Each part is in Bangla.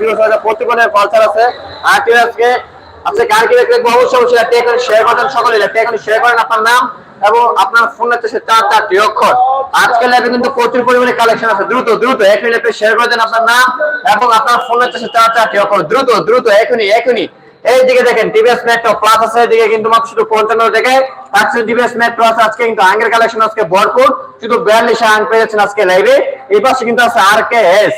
ভিডিও আছে। আর আজকে আজকে দেখব অবশ্যই অবশ্যই একটা শেয়ার করেন সকলে একটা শেয়ার করেন আপনার নাম এবং আপনার ফোন চার চারটি অক্ষর। লাইভে কিন্তু প্রচুর পরিমাণে কালেকশন আছে। দ্রুত দ্রুত এক মিনিটে শেয়ার করে দেন আপনার নাম এবং আপনার ফোন চার চারটি অক্ষর। দ্রুত দ্রুত, এখনই এখনই। দেখেন টিভিএস মেট্রো প্লাস আছে। এদিকে কিন্তু মাত্র শুধু পঞ্চান্ন টিভিএস মেট্রো আছে। আজকে কিন্তু আঙ্গের কালেকশন আজকে ভরপুর। শুধু পেয়েছেন আজকে লাইভে এই পাশে কিন্তু আছে আর কে এস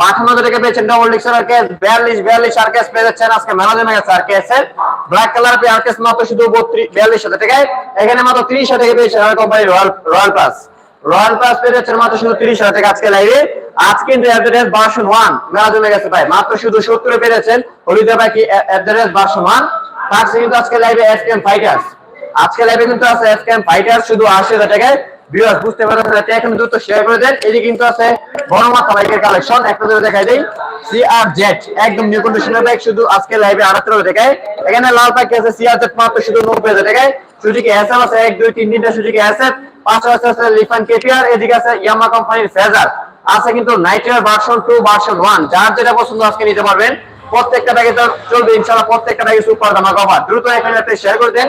বাটান্ন থেকে পেয়েছেন ডবল ডিক্সের কেস বিয়াল্লিশ বিয়াল্লিশ আর কেস পেয়ে আজকে মেলা জমে গেছে আর কেস এর। ব্ল্যাক কালার আর কেস মাত্র শুধু বত্রিশ, বিয়াল্লিশ হাজার টাকায়। এখানে মাত্র ত্রিশ হাজার টাকা পেয়েছেন company royal royal plus royal plus পেয়ে মাত্র শুধু ত্রিশ হাজার টাকা আজকে লাইভে আজ কিন্তু অ্যাড্রেস ভার্সন ওয়ান মেলা জমে গেছে ভাই, মাত্র শুধু সত্তরে পেরেছেন হলিদে ভাই কি অ্যাড্রেস ভার্সন ওয়ান সাথে কিন্তু আজকে লাইভে কেম ফাইটার্স আজকে লাইভে কিন্তু আছে কেম ফাইটার্স শুধু আশি হাজার টাকায়। ভিউয়ার্স বুঝতে পারছেন এটা এখন দ্রুত শেয়ার করে দেন। কিন্তু আছে বাইকের কালেকশন একটা ধরে দেখাই দেই। জেট একদম নিউ কন্ডিশনের বাইক শুধু আজকে লাইভে হাজার টাকায় এখানে লাল আছে জেট মাত্র শুধু নব্বই হাজার টাকায়। সুজুকি আছে, এক, দুই, তিন, তিনটা সুজুকি পাশাপাশি আছে লিফান কেপিআর এদিকে আছে ইয়ামা কোম্পানির ফেজার আছে কিন্তু নাইট্রিয়ার ভার্সন টু ভার্সন ওয়ান যার যেটা পছন্দ আজকে নিতে পারবেন। প্রত্যেকটা ব্যাগে চলবে, ইনশাআল্লাহ প্রত্যেকটা ব্যাগে সুপার দামা কভার দ্রুত এখানে শেয়ার করে দেন।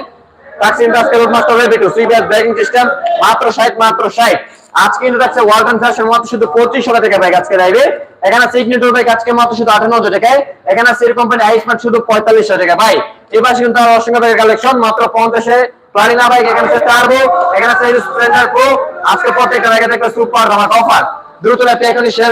ভ্যাকসিন আজকে রুটমাস্টার রেবি টু ব্যাগিং সিস্টেম মাত্র 60 মাত্র 60 আজকে কিন্তু থাকছে ওয়ার্ল্ড ফ্যাশন মাত্র শুধু 2500 টাকা ব্যাগ আজকে লাইভে এখানে সিগনেটর ব্যাগ আজকে মাত্র শুধু 58 টাকায়। এখানে সির কোম্পানি আইসমার্ট শুধু 4500 টাকা। ভাই কিন্তু কালেকশন মাত্র 50 এ প্লানিনা বাইক এখানে সুপার অফার দ্রুত শেয়ার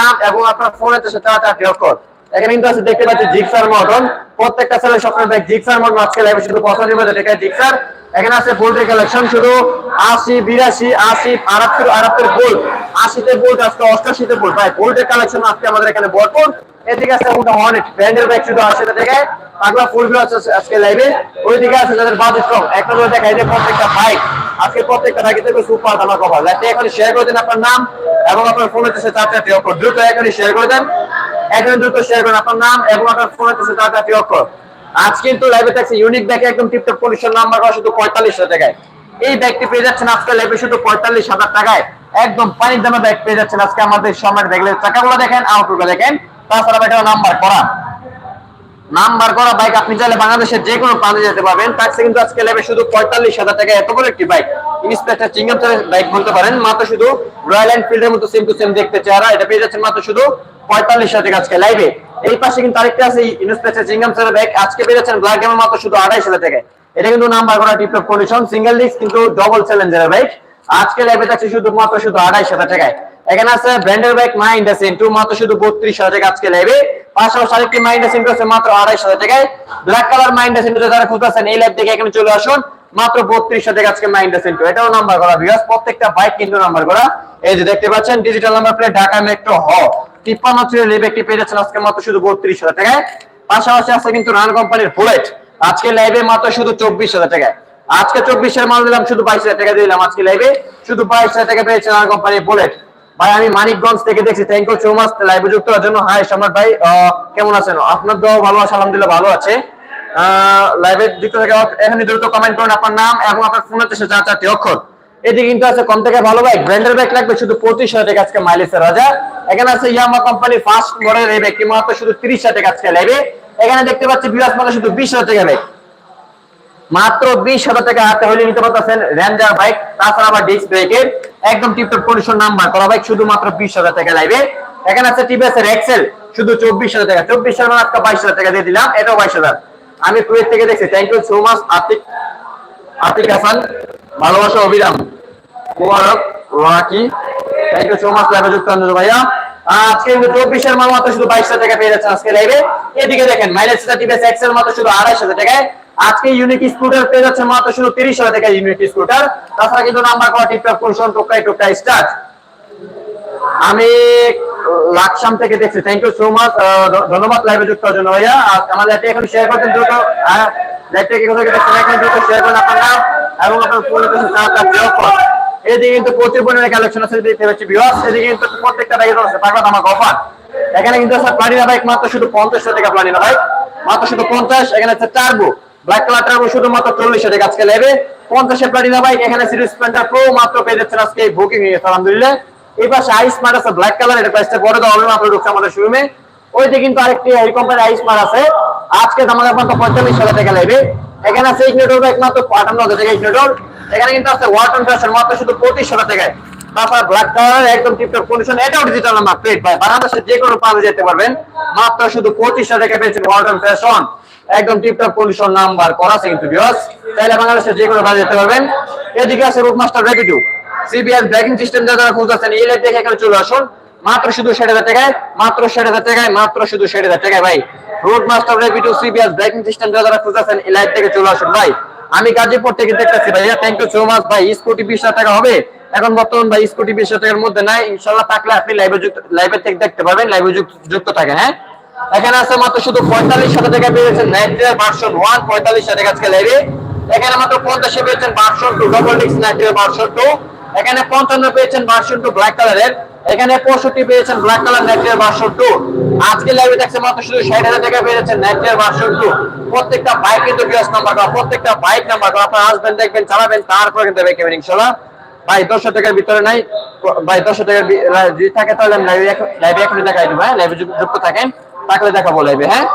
নাম এবং আপনার ফোনে তো সেটা চারটি অক্ষর এখানে কিন্তু আছে, দেখতে পাচ্ছি জিক্সার মডন প্রত্যেকটা ছেলে স্বপ্নের ব্যাগ জিক্সার মডন আজকে লাইভে শুধু পঁচাশি হাজার টাকা জিক্সার। এখানে আছে বোল্টের কালেকশন শুধু আশি, বিরাশি, আশি, আটাত্তর আটাত্তর বোল্ট আশিতে বোল্ট আজকে অষ্টাশিতে বোল্ট ভাই বোল্টের কালেকশন আজকে আমাদের এখানে ভরপুর। এদিকে আছে মোটা হর্নেট ব্র্যান্ডের ব্যাগ শুধু আশি টাকায়। পাগলা ফুলগুলো আছে আজকে লাইভে ওইদিকে আছে যাদের বাজেট কম, একটা দেখাই যে প্রত্যেকটা বাইক আজকে প্রত্যেকটা থেকে সুপার কভার এখন শেয়ার করে দেন আপনার নাম এবং আপনার চার চারটি অক্ষর। দ্রুত এখনই শেয়ার করে দেন। এখন দ্রুত শেয়ার করেন আপনার নাম এবং আপনার চার চারটি অক্ষর। আজ কিন্তু লাইভে থাকছে ইউনিক ব্যাগে একদম টিপটপ কন্ডিশন নাম্বার করা শুধু পঁয়তাল্লিশ হাজার টাকায় এই ব্যাগটি পেয়ে যাচ্ছেন আজকে লাইভে শুধু পঁয়তাল্লিশ হাজার টাকায়। একদম পানির দামে ব্যাগ পেয়ে যাচ্ছেন আজকে আমাদের সময় দেখলে। টাকাগুলো দেখেন আউটলুকটা দেখেন। তাছাড়া ব্যাগটা নাম্বার করা নাম্বার করা বাইক আপনি চাইলে বাংলাদেশের যে কোনো প্রান্তে যেতে পারবেন। তার চেয়ে কিন্তু আজকে লেবে শুধু পঁয়তাল্লিশ হাজার টাকা। এত বড় একটি বাইক ইন্সপেক্টর চিংগাম বাইক বলতে পারেন। মাত্র শুধু রয়্যাল এনফিল্ডের মতো সেম টু সেম দেখতে চেহারা। এটা পেয়ে যাচ্ছেন মাত্র শুধু পঁয়তাল্লিশ হাজার টাকা আজকে লাইভে এই পাশে কিন্তু আরেকটা আছে ইন্সপেক্টর চিংগাম স্যারের বাইক আজকে পেয়ে যাচ্ছেন ব্ল্যাক গেমের মাত্র শুধু আড়াইশ হাজার টাকায়। এটা কিন্তু নাম্বার করা টিপটপ কন্ডিশন সিঙ্গেল ডিস্ক কিন্তু ডবল চ্যালেঞ্জারের বাইক আজকে লাইভে থাকছে শুধু মাত্র শুধু আড়াইশ হাজার টাকায়। এখানে আছে ব্র্যান্ডের বাইক মাই ইন্ডাসিন টু মাত্র শুধু বত্রিশ হাজার টাকা আজকে লাইভে পাশাপাশি আরেকটি মাই ইন্ডাসিন আছে মাত্র আড়াইশ হাজার টাকায়। ব্ল্যাক কালার মাই ইন্ডাসিন যারা খুঁজতেছেন, এই লাইভ থেকে এখানে চলে আসুন। মাত্র বত্রিশ হাজার আজকে মাই ইন্ডাসিন এটাও নাম্বার করা বিকজ প্রত্যেকটা বাইক কিন্তু নাম্বার করা। এই যে দেখতে পাচ্ছেন digital number plate Dhaka metro হ তিপ্পান্ন ছিল এই ব্যক্তি পেয়ে যাচ্ছেন আজকে মাত্র শুধু বত্রিশ হাজার টাকায়। পাশাপাশি আছে কিন্তু রান কোম্পানির বুলেট আজকে লাইভে মাত্র শুধু চব্বিশ হাজার টাকায়। আজকে চব্বিশের মাল দিলাম, শুধু বাইশ হাজার টাকা দিলাম আজকে লাইভে শুধু বাইশ হাজার টাকা পেয়েছে রান কোম্পানির বুলেট ভাই, আমি মানিকগঞ্জ থেকে দেখছি। থ্যাংক ইউ সো মাচ লাইভে যুক্ত হওয়ার জন্য। হাই, সম্রাট ভাই কেমন আছেন? আপনার দোয়া ভালো আছে আলহামদুলিল্লাহ ভালো আছে। লাইভে যুক্ত থেকে এখানে দ্রুত কমেন্ট করুন আপনার নাম এবং আপনার ফোনের চেষ্টা চার চারটি অক্ষর। এদিকে কিন্তু আছে কম থেকে ভালো বাইক ব্র্যান্ডের বাইক লাগবে শুধু পঁচিশ হাজার টাকা আজকে মাইলেজের রাজা। এখানে আছে ইয়ামা কোম্পানি ফার্স্ট মডেল এই বাইকটি মাত্র শুধু তিরিশ হাজার টাকা আজকে লাইভে এখানে দেখতে পাচ্ছি বিরাজ মানে শুধু বিশ হাজার টাকা বাইক মাত্র বিশ হাজার টাকা হাতে হলে নিতে পারতেছেন র্যাঞ্জার বাইক তাছাড়া আবার ডিস্ক ব্রেকের একদম টিপটপ কন্ডিশন নাম্বার করা বাইক শুধুমাত্র বিশ হাজার টাকা লাইবে এখানে আছে টিভিএস এর এক্সেল শুধু চব্বিশ হাজার টাকা। চব্বিশ হাজার আজকে বাইশ হাজার টাকা দিয়ে দিলাম, এটাও বাইশ হাজার। আমি কুয়েত থেকে দেখছি। Thank you so much Atik Atik Hasan. ভালোবাসা, Abhiram. Mubarak, Raki. Thank you so much লাইভে যুক্ত ভাইয়া। আজকে কিন্তু চব্বিশের মাল মাত্র শুধু বাইশ হাজার টাকা পেয়ে যাচ্ছেন আজকে লাইভে এদিকে দেখেন মাইলেজ টিভিএস এক্সেল মাত্র শুধু আড়াইশ হাজার টাকায়। আজকে ইউনিক স্কুটার পেয়ে যাচ্ছে মাত্র শুধু তিরিশ হাজার টাকা ইউনিক স্কুটার তাছাড়া কিন্তু নাম্বার করা টিপটপ কোনশন টোকাই টোকাই স্টার্ট আমি লাকসাম থেকে দেখছি। থ্যাংক ইউ সো মাচ ধন্যবাদ লাইভে যুক্ত হওয়ার জন্য ভাইয়া। আর আমাদের লাইভটা এখন শেয়ার করতেন দ্রুত। লাইভটা কি কোথায় দেখছেন? এখন দ্রুত শেয়ার করেন আপনার নাম এবং আপনার ফোনে কিছু চার চার করুন এদিকে কিন্তু প্রচুর পরিমাণে কালেকশন আছে, দেখতে পাচ্ছি ভিউয়ার্স এদিকে কিন্তু প্রত্যেকটা বাইকের আছে পাগলা আমাকে অফার এখানে কিন্তু আছে প্লাটিনা বাইক মাত্র শুধু পঞ্চাশ টাকা প্লাটিনা বাইক মাত্র শুধু পঞ্চাশ, এখানে আছে টার্বো ব্ল্যাক কালার টার্বো শুধুমাত্র চল্লিশ টাকা আজকে লেবে পঞ্চাশের প্লাটিনা বাইক এখানে সিরিজ স্প্লেন্ডার প্রো মাত্র পেয়ে যাচ্ছেন আজকে বুকিং আলহামদুলিল্লাহ। এই পাশে আছে ব্ল্যাক কালার এটা প্রাইসটা মাত্র ঢুকছে আমাদের শোরুমে কিন্তু আরেকটি এই আছে। আজকে আমাদের মাত্র পঁয়তাল্লিশ হাজার টাকা এখানে আছে আটান্ন হাজার টাকা এখানে কিন্তু আছে ওয়াটন ফ্যাশন মাত্র শুধু পঁচিশ হাজার টাকায়। তারপর ব্ল্যাক কালার একদম টিপটপ কন্ডিশন এটাও ডিজিটাল নাম্বার প্লেট ভাই বাংলাদেশের যে কোনো প্রান্তে যেতে পারবেন। মাত্র শুধু পঁচিশ হাজার টাকা পেয়েছেন ওয়ালটন ফ্যাশন একদম টিপটপ কন্ডিশন নাম্বার করা আছে কিন্তু বিয়স তাহলে বাংলাদেশের যে কোনো প্রান্তে যেতে পারবেন। এদিকে আছে রুটমাস্টার রেপিটু সিবিএস ব্রেকিং সিস্টেম যারা খুঁজতেছেন, এই লাইট দেখে এখানে চলে আসুন। মাত্র শুধু ষাট হাজার টাকায়, মাত্র ষাট হাজার টাকায়, মাত্র শুধু ষাট হাজার টাকায়। ভাই রোড মাস্টার রেপিটু সিবিএস ব্রেকিং সিস্টেম যারা খুঁজতেছেন, এই লাইট থেকে চলে আসুন। ভাই, আমি গাজীপুর থেকে দেখতেছি, ভাইয়া থ্যাংক ইউ সো মাচ ভাই, স্কুটি বিশ টাকা হবে। এখন বর্তমান, ভাই, স্কুটি বিশ টাকার মধ্যে নাই। ইনশাল্লাহ থাকলে আপনি লাইভে যুক্ত লাইভে থেকে দেখতে পারবেন লাইভে যুক্ত থাকেন হ্যাঁ? এখানে আছে মাত্র শুধু পঁয়তাল্লিশ হাজার টাকা পেয়েছেন নাইট্রিয়ার ভার্সন ওয়ান, পঁয়তাল্লিশ হাজার টাকা আজকে লাইভে এখানে মাত্র পঞ্চাশে পেয়েছেন ভার্সন টু ডবল ডিক্স নাইট্রিয়ার ভার্সন টু। এখানে পঞ্চান্ন পেয়েছেন ভার্সন টু ব্ল্যাক কালারের এখানে পঁয়ষট্টি পেয়েছেন ব্ল্যাক কালার নেটের ভার্সন টু। আজকে লাইভে দেখছে মাত্র শুধু ষাট হাজার টাকা পেয়েছেন নেটের ভার্সন টু। প্রত্যেকটা বাইক কিন্তু বিএস নাম্বার করা, প্রত্যেকটা বাইক নাম্বার করা। আপনার আসবেন, দেখবেন, চালাবেন, তারপরে কিন্তু দেখবেন ইনশাল্লাহ। ভাই দশশো টাকার ভিতরে নাই। ভাই দশশো টাকার যদি থাকে তাহলে আমি লাইভে লাইভে এখনই দেখাই দিব হ্যাঁ? লাইভে যুক্ত থাকেন। থাকলে দেখাবো লাইভে হ্যাঁ?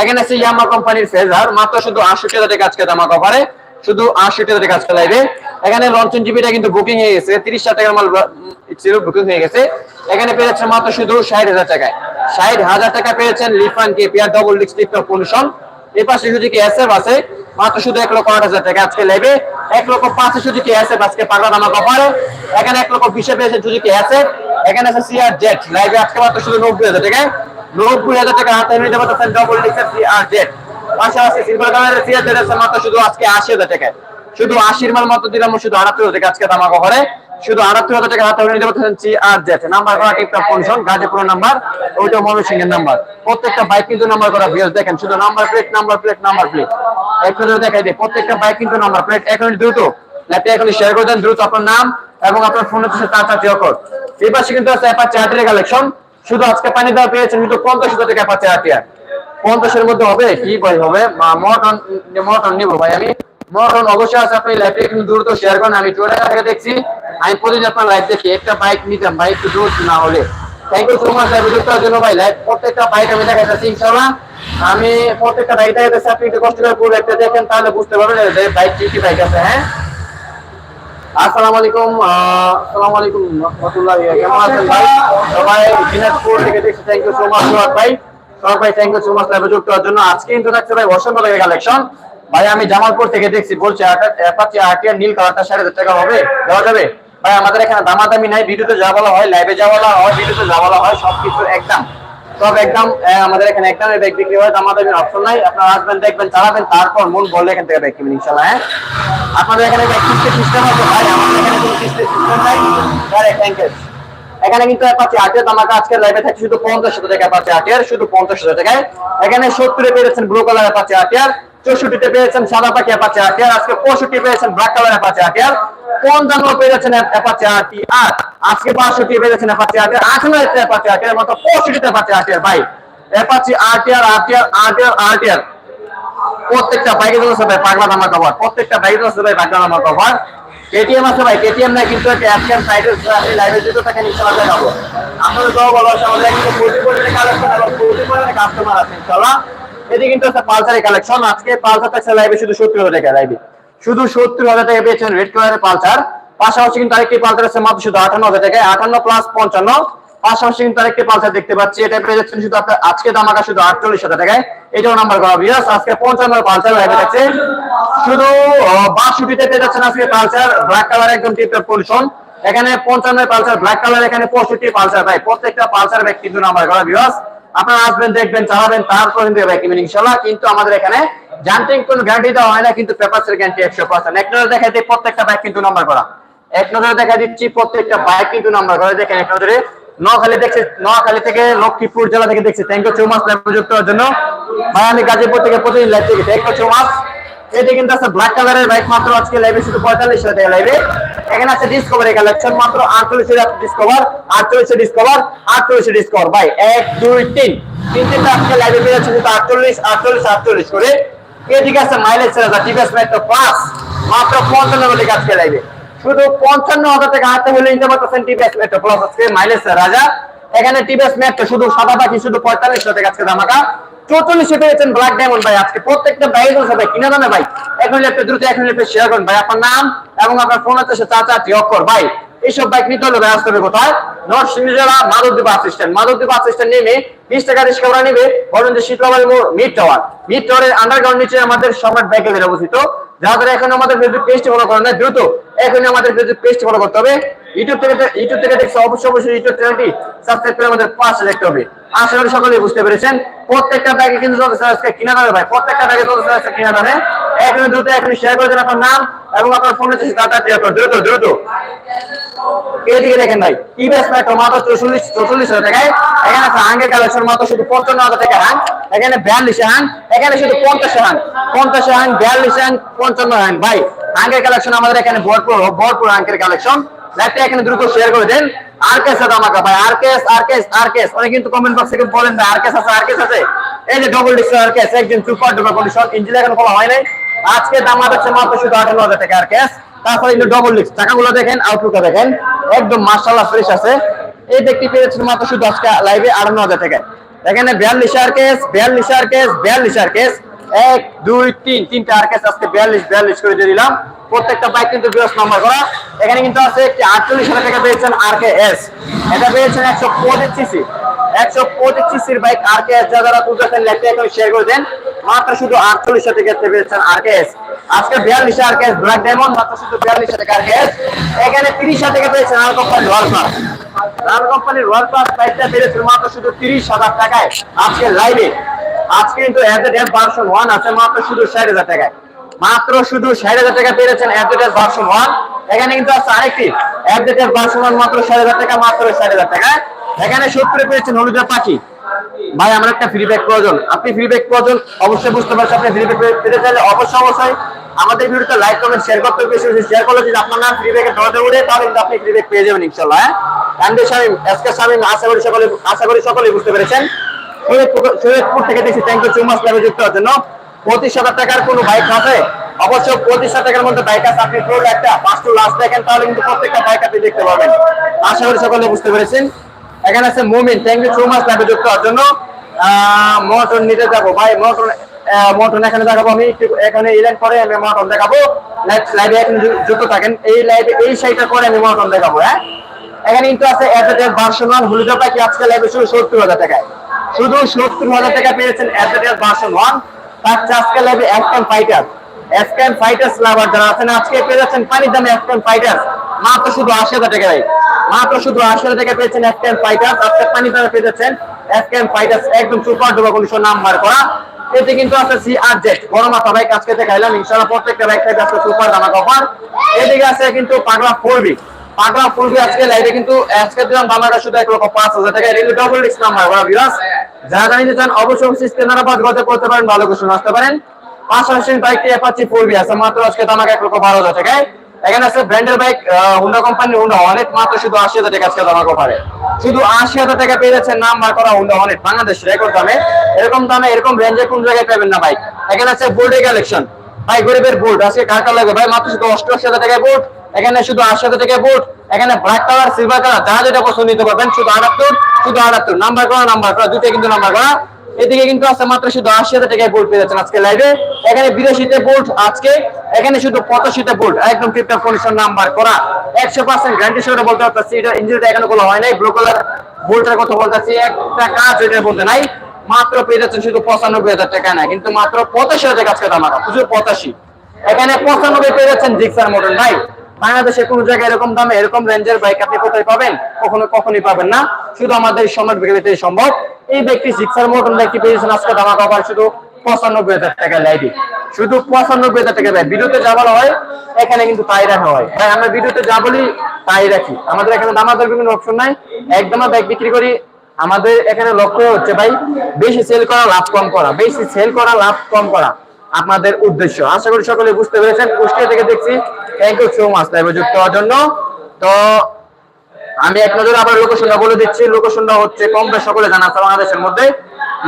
এখানে আছে ইয়ামা কোম্পানির ফেজার, মাত্র শুধু আশি টাকা থেকে আজকে দামা কভারে শুধু আশি টাকা থেকে আজকে লাইভে এখানে লঞ্চন জিবিটা কিন্তু বুকিং হয়ে গেছে, তিরিশ হাজার টাকার মাল ছিল বুকিং হয়ে গেছে। এখানে পেয়েছেন মাত্র শুধু ষাট হাজার টাকায়। ষাট হাজার টাকা পেয়েছেন লিফান কেপিআর ডবল ডিক্স লিফট পলিউশন এই পাশে সুজুকি এসএফ আছে? মাত্র শুধু এক লক্ষ আট হাজার টাকা আজকে লেবে এক লক্ষ পাঁচে সুজুকি এসএফ আজকে পাগলা দামা কপারে এখানে এক লক্ষ বিশে পেয়েছে সুজুকি এসএফ এখানে আছে সিআর জেট লাইভে আজকে মাত্র শুধু নব্বই হাজার টাকায়। নব্বই হাজার টাকা হাতে ডবল সিআর জেট পাশাপাশি সিলভার কালারের জেট আছে মাত্র শুধু আজকে আশি হাজার টাকায়। শুধু আশির মাল দিলাম, শুধু আজকে কপারে শুধু হাজার টাকা হাতে সিআর জেট নাম্বার করা টিপটপ কন্ডিশন গাজীপুর নাম্বার ওইটা নাম্বার প্রত্যেকটা বাইক কিন্তু নাম্বার করা দেখেন, শুধু number plate number plate number plate একটু ধরে দেখাই দিই, প্রত্যেকটা বাইক কিন্তু নাম্বার প্লেট এখন দ্রুত এখন শেয়ার করে দেন দ্রুত আপনার নাম এবং আপনার ফোন হচ্ছে তার সাথে অকর এই পাশে কিন্তু আছে কালেকশন শুধু আজকে পানি দেওয়া পেয়েছেন, কিন্তু পঞ্চাশ হাজার টাকা অ্যাপাচি আর্টিয়ার পঞ্চাশের মধ্যে হবে, কি ভাই হবে? মটন মটন নিবো ভাই আমি। মটন অবশ্যই আছে, আপনি লাইভে কিন্তু দ্রুত শেয়ার করেন, আমি চলে থেকে দেখছি। আমি প্রতিদিন আপনার লাইভ দেখি, একটা বাইক নিতাম বাইক একটু দ্রুত না হলে। Thank you so much live যুক্ত হওয়ার ভাই লাইভ প্রত্যেকটা বাইক আমি দেখাইতেছি, ইনশাআল্লাহ। আমি প্রত্যেকটা বাইক দেখাইতেছি, আপনি একটু কষ্ট করে একটা দেখেন, তাহলে বুঝতে পারবেন যে বাইক কি কি বাইক আছে হ্যাঁ? আসসালামু আলাইকুম আসসালামু আলাইকুম রহমতুল্লাহ কেমন আছেন ভাই? সবাই দিনাজপুর থেকে দেখছি থ্যাংক ইউ সো মাচ ভাই। ভাই থ্যাংক ইউ সো মাচ লাইভে যুক্ত হওয়ার জন্য। আজকে কিন্তু থাকছে ভাই বসন্ত লাগে কালেকশন ভাই আমি জামালপুর থেকে দেখছি বলছে অ্যাপাচি আরটিআর নীল কালারটা সাড়ে হাজার টাকা হবে দেওয়া যাবে? ভাই আমাদের এখানে দামাদামি নাই ভিডিওতে যা বলা হয় লাইভে যা বলা হয় ভিডিওতে যা বলা হয় সবকিছু একদম সব একদম আমাদের এখানে একদম ব্যাগ বিক্রি হয় দামাদামির অপশন নাই। আসবেন, দেখবেন, চালাবেন, তারপর মন বললে এখান থেকে ব্যাগ কিনবেন ইনশাল্লাহ হ্যাঁ? আপনাদের এখানে কিস্তি সিস্টেম আছে ভাই, আমাদের এখানে কোনো সিস্টেম নাই এখানে কিন্তু আটের আজকে লাইভে থাকছে শুধু পঞ্চাশ হাজার টাকা আটের শুধু পঞ্চাশ হাজার টাকায়। এখানে সত্তরে পেরেছেন ব্লু কালার অ্যাপাচি আটের চৌষট্টিতে পেয়েছেন সাদা পাখি অ্যাপাচি আটের আজকে পঁয়ষট্টি পেয়েছেন ব্ল্যাক কালার অ্যাপাচি আটের পঞ্চান্ন পেয়েছেন অ্যাপাচি আটি আট আজকে বাষট্টি পেয়েছেন অ্যাপাচি আটের আঠারো অ্যাপাচি আটের মতো পঁয়ষট্টিতে অ্যাপাচি আটের ভাই অ্যাপাচি আটিয়ার আটিয়ার আটিয়ার আটিয়ার প্রত্যেকটা জন্য আছে ভাই পাগলা নামা কভার প্রত্যেকটা জন্য আছে ভাই পাগলা নামা কভার কেটিএম আছে ভাই কেটিএম নাই, কিন্তু একটা অ্যাপশন সাইডের আপনি লাইভে যুক্ত থাকেন ইনশাআল্লাহ দেখাবো। আপনাদের দোয়া বলো আমাদের কিন্তু প্রতি পরিমাণে কালেকশন এবং প্রতি পরিমাণে কাস্টমার আছে, ইনশাআল্লাহ। এটি কিন্তু আছে পালসারের কালেকশন আজকে পালসার থাকছে লাইভে শুধু সত্তর হাজার টাকা লাইভে শুধু সত্তর হাজার টাকা পেয়েছেন রেড কালারের পালসার। পাশাপাশি কিন্তু আরেকটি পালসার আছে মাত্র শুধু আটান্ন হাজার টাকায়, আটান্ন প্লাস পঞ্চান্ন। পাশাপাশি কিন্তু আরেকটি পালসার দেখতে পাচ্ছি, এটা পেয়ে যাচ্ছেন শুধু আপনার আজকে দাম আঁকা শুধু আটচল্লিশ হাজার টাকায়। এটাও নাম্বার করা বিয়াস আজকে পঞ্চান্ন পালসার লাইভে থাকছে শুধু বাষট্টিতে পেয়ে যাচ্ছেন আজকে পালসার ব্ল্যাক কালার একদম টিপটপ পলিউশন এখানে পঞ্চান্ন পালসার ব্ল্যাক কালার এখানে পঁয়ষট্টি পালসার। ভাই, প্রত্যেকটা পালসার ব্যাগ কিন্তু নাম্বার করা বিয়াস আপনারা আসবেন, দেখবেন, চালাবেন, তারপর কিন্তু ব্যাগ ইনশাল্লাহ কিন্তু আমাদের এখানে যান্ত্রিক কোনো গ্যারান্টি দেওয়া হয় না, কিন্তু পেপারসের গ্যারান্টি একশো পার্সেন্ট এক নজরে দেখা দিচ্ছি প্রত্যেকটা বাইক কিন্তু নাম্বার করা। এক নজরে দেখা দিচ্ছি, প্রত্যেকটা বাইক কিন্তু নাম্বার করে। দেখেন, এক নজরে নোয়াখালী দেখছে, নোয়াখালী থেকে লক্ষ্মীপুর জেলা থেকে দেখছি। থ্যাংক ইউ সো লাইভ যুক্ত হওয়ার জন্য মায়ানি গাজীপুর থেকে প্রতিদিন লাইভ থেকে থ্যাংক ইউ সো মাচ এটি কিন্তু আছে ব্ল্যাক কালারের বাইক মাত্র আজকে লাইভে শুধু পঁয়তাল্লিশ হাজার টাকা লাইভে এখানে আছে ডিসকভার কালেকশন মাত্র আটচল্লিশের ডিসকভার আটচল্লিশের ডিসকভার আটচল্লিশের ডিসকভার ভাই, এক, দুই, তিন। তিন, তিনটা আজকে লাইভে পেয়ে যাচ্ছে শুধু আটচল্লিশ আটচল্লিশ আটচল্লিশ করে। এদিকে আছে মাইলেজ হাজার টিভিএস মেট্রো প্লাস মাত্র পঞ্চান্ন বলে আজকে লাইভে শুধু পঞ্চান্ন হাজার টাকা হাতে হলে নিতে পারতেছেন টিভিএস মেট্রো প্লাস আজকে মাইলেজ রাজা। এখানে টিভিএস মেট্রো শুধু সাদা বাকি, শুধু পঁয়তাল্লিশশো টাকা আজকে দামাকা চৌচল্লিশে হচ্ছেন ব্ল্যাক ডায়মন্ড ভাই। আজকে প্রত্যেকটা কিনা ভাই। এখন দ্রুত, এখন শেয়ার করুন ভাই। আপনার নাম এবং আপনার ফোন সে চাচা অক্ষর ভাই। এইসব বাইক নিতে হলে ভাই আসতে কোথায়? নর্থ জেলা নেমে বিশ টাকা রিক্সা ভাড়া নেবে। যে শীতলাবাড়ি মোড় মিড টাওয়ার মিড টাওয়ারের আন্ডারগ্রাউন্ড নিচে আমাদের সম্রাট বাইকে অবস্থিত। যারা এখন আমাদের ফেসবুক পেজটি ফলো করেন না দ্রুত এখনই আমাদের ফেসবুক পেজটি ফলো করতে হবে। ইউটিউব থেকে ইউটিউব থেকে দেখছ অবশ্যই অবশ্যই ইউটিউব চ্যানেলটি সাবস্ক্রাইব করে আমাদের পাশে দেখতে হবে। আশা করি সকলেই বুঝতে পেরেছেন। প্রত্যেকটা ব্যাগে কিন্তু সাবস্ক্রাইব কিনা দামে ভাই। প্রত্যেকটা ব্যাগে সাবস্ক্রাইব কিনা দামে এখন দ্রুত এখন শেয়ার করে দেন আপনার নাম। এবং আপনার ফোনে ডাটা ক্লিয়ার করুন দ্রুত দ্রুত। এদিকে দেখেন ভাই টিভিএস মেট্রো মাত্র চৌচল্লিশ চৌচল্লিশ হাজার টাকায়। এখানে আছে হাঙ্গের কালেকশন মাত্র শুধু পঞ্চান্ন হাজার টাকা হান এখানে বিয়াল্লিশে হান এখানে শুধু পঞ্চাশে হান পঞ্চাশে হান বিয়াল্লিশে হান পঞ্চান্ন হান ভাই হাঙ্গের কালেকশন আমাদের এখানে ভরপুর ভরপুর হাঙ্গের কালেকশন লাইভটা এখানে দ্রুত শেয়ার করে দেন। আরকেস আছে আমাকে, ভাই আরকেস আরকেস আরকেস অনেক কিন্তু কমেন্ট বক্সে কিন্তু বলেন ভাই আরকেস আছে আর আরকেস আছে। এই যে ডবল ডিস্ক আরকেস একজন সুপার ডুপার কন্ডিশন ইঞ্জিন এখন খোলা হয় নাই। আজকে দাম আছে মাত্র শুধু আঠান্ন হাজার টাকা আরকেস তারপরে কিন্তু ডবল ডিস্ক চাকাগুলো দেখেন আউটলুকটা দেখেন, একদম মার্শাল্লাহ ফ্রেশ আছে। এই ব্যক্তি পেয়েছেন মাত্র শুধু আজকে লাইভে আটান্ন হাজার টাকা। এখানে বিয়াল্লিশ আর কেস বিয়াল্লিশ আর কেস বিয়াল্লিশ আর কেস এক, দুই, তিন, তিনটা আর কেস আজকে বিয়াল্লিশ বিয়াল্লিশ করে দিয়ে দিলাম। প্রত্যেকটা বাইক কিন্তু বিরস নাম্বার করা। এখানে কিন্তু আছে একটি আটচল্লিশ হাজার টাকা পেয়েছেন আর কে এস এটা পেয়েছেন একশো পঁচিশ সিসি একশো পঁচিশ সিসির বাইক আর কে এস যারা তুলতেছেন লেখতে শেয়ার করে দেন। মাত্র শুধু আটচল্লিশ টাকা পেয়েছেন আর কে এস আজকে বিয়াল্লিশ আর কে এস ব্ল্যাক মাত্র শুধু বিয়াল্লিশ টাকা আর কে এস এখানে তিরিশ টাকা পেয়েছেন আর কোম্পানি রয়্যাল প্লাস রয়্যাল কোম্পানির রয়্যাল প্লাস বাইকটা মাত্র শুধু তিরিশ হাজার টাকায় আজকে লাইভে আজকে কিন্তু ভার্সন ওয়ান আছে, মাত্র শুধু ষাট হাজার টাকায়। মাত্র শুধু ষাট হাজার টাকা পেয়েছেন অ্যাডেড ভার্সন ওয়ান এখানে কিন্তু আছে আরেকটি। অ্যাডেড ভার্সন ওয়ান মাত্র ষাট হাজার টাকা, মাত্র ষাট হাজার টাকা এখানে সত্তরে পেয়েছেন হলুদের পাখি। ভাই, আমার একটা ফিডব্যাক প্রয়োজন। আপনি ফ্রি ব্যাগ প্রয়োজন, অবশ্যই বুঝতে পারছেন আপনি ফ্রি ব্যাগ পেতে চাইলে অবশ্যই অবশ্যই। আমাদের ভিডিওতে লাইক কমেন্ট শেয়ার করতে বেশি বেশি শেয়ার করলে যদি আপনার নাম ফ্রি ব্যাগের দরজা উঠে তাহলে কিন্তু আপনি ফ্রি ব্যাগ পেয়ে যাবেন ইনশাল্লাহ হ্যাঁ? কান্দি শামিম এসকে শামিম আশা করি সকলে, আশা করি সকলেই বুঝতে পেরেছেন। সৈয়দপুর থেকে দেখছি থ্যাংক ইউ সো মাচ লাইভে যুক্ত হওয়ার জন্য। পঁচিশ হাজার টাকার কোনো বাইক আছে? অবশ্যই পঁচিশ হাজার টাকার মধ্যে বাইক আছে। আপনি একটা ফার্স্ট টু লাস্ট দেখেন, তাহলে কিন্তু প্রত্যেকটা বাইক আপনি দেখতে পাবেন আশা করি সকলে বুঝতে পেরেছেন। এখানে আছে মুমিন। থ্যাংক ইউ সো মাচ লাইভে যুক্ত হওয়ার জন্য। মোটর নিতে যাব। ভাই মোটর মোটর এখানে দেখাবো আমি। এখানে ইলেন পরে আমি মোটর দেখাবো। লাইভে এখন যুক্ত থাকেন। এই লাইভে এই সাইডটা করে আমি মোটর দেখাবো হ্যাঁ? এখানে কিন্তু আছে অ্যাডেটের ভার্সন ওয়ান হলুদা পাখি আজকে লাইভে শুধু সত্তর হাজার টাকায়। শুধু সত্তর হাজার টাকা পেয়েছেন অ্যাডেটের ভার্সন ওয়ান তার আজকে লাইভে FM Fighter FM Fighters lover যারা আছেন, আজকে পেয়ে যাচ্ছেন পানি দামে এফএম ফাইটার্স মাত্র শুধু আশি হাজার টাকা ভাই। মাত্র শুধু আশি হাজার টাকা পেয়েছেন এফএম ফাইটার্স আজকে পানি দামে পেয়ে যাচ্ছেন এফএম ফাইটার্স একদম সুপার ডুপার কন্ডিশন নাম্বার করা। এতে কিন্তু আছে সি আর জেড বড় মাথা বাইক আজকে দেখাইলাম। ইনশাআল্লাহ প্রত্যেকটা বাইক থেকে আজকে সুপার দামা অফার এদিকে আছে কিন্তু পাগলা ফোর বি পাগলা ফোর বি আজকে লাইভে কিন্তু আজকে দিলাম দামাটা শুধু এক লক্ষ পাঁচ হাজার টাকা। এটা ডবল ডিস্ক নাম্বার করা বিরাস যারা জানিতে চান, অবশ্যই অবশ্যই স্ক্রিনারাবাদ গত করতে পারেন, ভালো কিছু আসতে পারেন পাশাপাশি বাইকটি অ্যাপাচি ফোর বি আছে। মাত্র আজকে দামাকে এক লক্ষ বারো হাজার টাকায়। এখানে আছে ব্র্যান্ডের বাইক হুন্ডা কোম্পানির হুন্ডা অনেক মাত্র শুধু আশি হাজার টাকা আজকে শুধু আশি হাজার টাকা পেয়ে করা হুন্ডা অনেক বাংলাদেশ রেকর্ড দামে। এরকম দামে, এরকম কোন জায়গায় পাবেন না বাইক। এখানে আছে কালেকশন ভাই, গরিবের বোল্ট আজকে কার কার লাগবে ভাই, মাত্র শুধু অষ্টআশি হাজার টাকায় বোল্ট এখানে শুধু আশি হাজার টাকায় বোল্ট এখানে ব্ল্যাক কালার সিলভার কালার যা যেটা পছন্দ নিতে পারবেন, শুধু আটাত্তর শুধু আটাত্তর, নাম্বার করা নাম্বার করা দুইটা কিন্তু নাম্বার করা। এদিকে কিন্তু আছে মাত্র শুধু আশি হাজার টাকায় বোল্ট পেয়ে যাচ্ছেন আজকে লাইভে এখানে বিরাশিতে বোল্ট আজকে, এখানে শুধু পঁচাশিতে বোল্ট একদম টিপটপ কন্ডিশন নাম্বার করা। একশো পার্সেন্ট গ্যারান্টি সহকারে বলতে পারছি এটা ইঞ্জিনটা এখানে কোনো হয় নাই। ব্লু কালার বোল্টের কথা বলতেছি, একটা কাজ এটা বলতে নাই। মাত্র পেয়ে যাচ্ছেন শুধু পঁচানব্বই হাজার টাকা না, কিন্তু মাত্র পঁচাশি হাজার টাকা আজকে দাম আঁকা শুধু পঁচাশি। এখানে পঁচানব্বই পেয়ে যাচ্ছেন জিক্সার মডেল ভাই বাংলাদেশে কোন জায়গায় এরকম দামে, এরকম রেঞ্জের বাইক আপনি কোথায় পাবেন? কখনো কখনই পাবেন না। শুধু আমাদের সম্রাট বিকেলিতে সম্ভব। এই ব্যক্তি সিক্সার মডেল ব্যক্তি পেয়েছেন আজকে দামা কভার শুধু পঁচানব্বই হাজার টাকা লাইটি শুধু পঁচানব্বই হাজার টাকা দেয়। ভিডিওতে যা বলা হয়, এখানে কিন্তু তাই রাখা হয়। ভাই, আমরা ভিডিওতে যা বলি, তাই রাখি। আমাদের এখানে দামাদের বিভিন্ন অপশন নাই। একদম বাইক বিক্রি করি। আমাদের এখানে লক্ষ্য হচ্ছে ভাই, বেশি সেল করা, লাভ কম করা। বেশি সেল করা, লাভ কম করা। আপনাদের উদ্দেশ্য। আশা করি সকলে বুঝতে পেরেছেন, কুষ্টিয়া থেকে দেখছি। থ্যাংক ইউ যুক্ত হওয়ার জন্য। তো আমি এক নজরে আবার লোকেশনটা বলে দিচ্ছি। লোকেশনটা হচ্ছে কম বেশ সকলে জানা আছে বাংলাদেশের মধ্যে।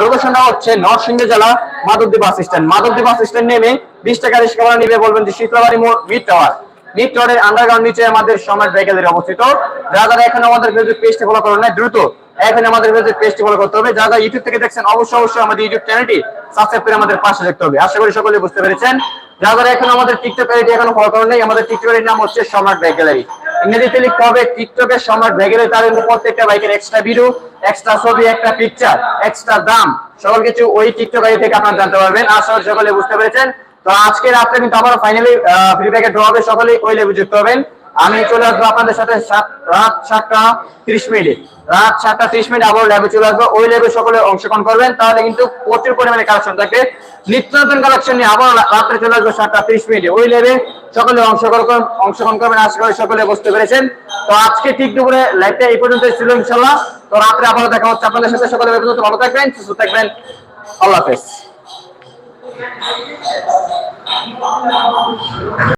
লোকেশনটা হচ্ছে নরসিংহ জেলা Madhabdi bus stand. Madhabdi bus stand নেমে বিশ টাকা রিক্সা ভাড়া নিবে বলবেন যে শীতলাবাড়ি মোড়, মিড টাওয়ার। মিড টাওয়ারের আন্ডারগ্রাউন্ড নিচে আমাদের সমাজ ভেহিকেলের অবস্থিত। যারা যারা এখন আমাদের ফেসবুক পেজটা ফলো করেন দ্রুত এখন আমাদের পেজটি ফলো করতে হবে। যারা ইউটিউব থেকে দেখছেন, অবশ্যই অবশ্যই আমাদের ইউটিউব চ্যানেলটি সাবস্ক্রাইব করে আমাদের পাশে দেখতে হবে। আশা করি সকলে বুঝতে পেরেছেন। যারা এখন আমাদের টিকটক আইডি ফলো করেন নাই, আমাদের নাম হচ্ছে সম্রাট ব্যাগ ইংরেজিতে লিখতে হবে টিকটকের সম্রাট ব্যাগ গ্যালারি। প্রত্যেকটা বাইকের এক্সট্রা ভিডিও এক্সট্রা ছবি, একটা পিকচার এক্সট্রা দাম, সকল কিছু ওই টিকটক আইডি থেকে আপনারা জানতে পারবেন। আশা করি সকলে বুঝতে পেরেছেন। তো আজকে রাত্রে কিন্তু আবার ফাইনালি ফ্রি ড্র হবে। ওই লেবু যুক্ত হবেন। আমি চলে আসব আপনাদের সাথে রাত সাতটা ত্রিশ মিনিটে। রাত সাতটা ত্রিশ মিনিট আবার ল্যাবে চলে আসব। ওই ল্যাবে সকলে অংশগ্রহণ করবেন। তাহলে কিন্তু প্রচুর পরিমাণে কালেকশন থাকবে। নিত্য নতুন কালেকশন নিয়ে আবার রাত্রে চলে আসব সাতটা ত্রিশ মিনিটে। ওই ল্যাবে সকলে অংশগ্রহণ অংশগ্রহণ করবেন। আশা করি সকলে বুঝতে পেরেছেন। তো আজকে ঠিক দুপুরে লাইভটা এই পর্যন্ত ছিল ইনশাল্লাহ তো রাত্রে আবারও দেখা হচ্ছে আপনাদের সাথে। সকলে পর্যন্ত ভালো থাকবেন, সুস্থ থাকবেন। আল্লাহ হাফেজ।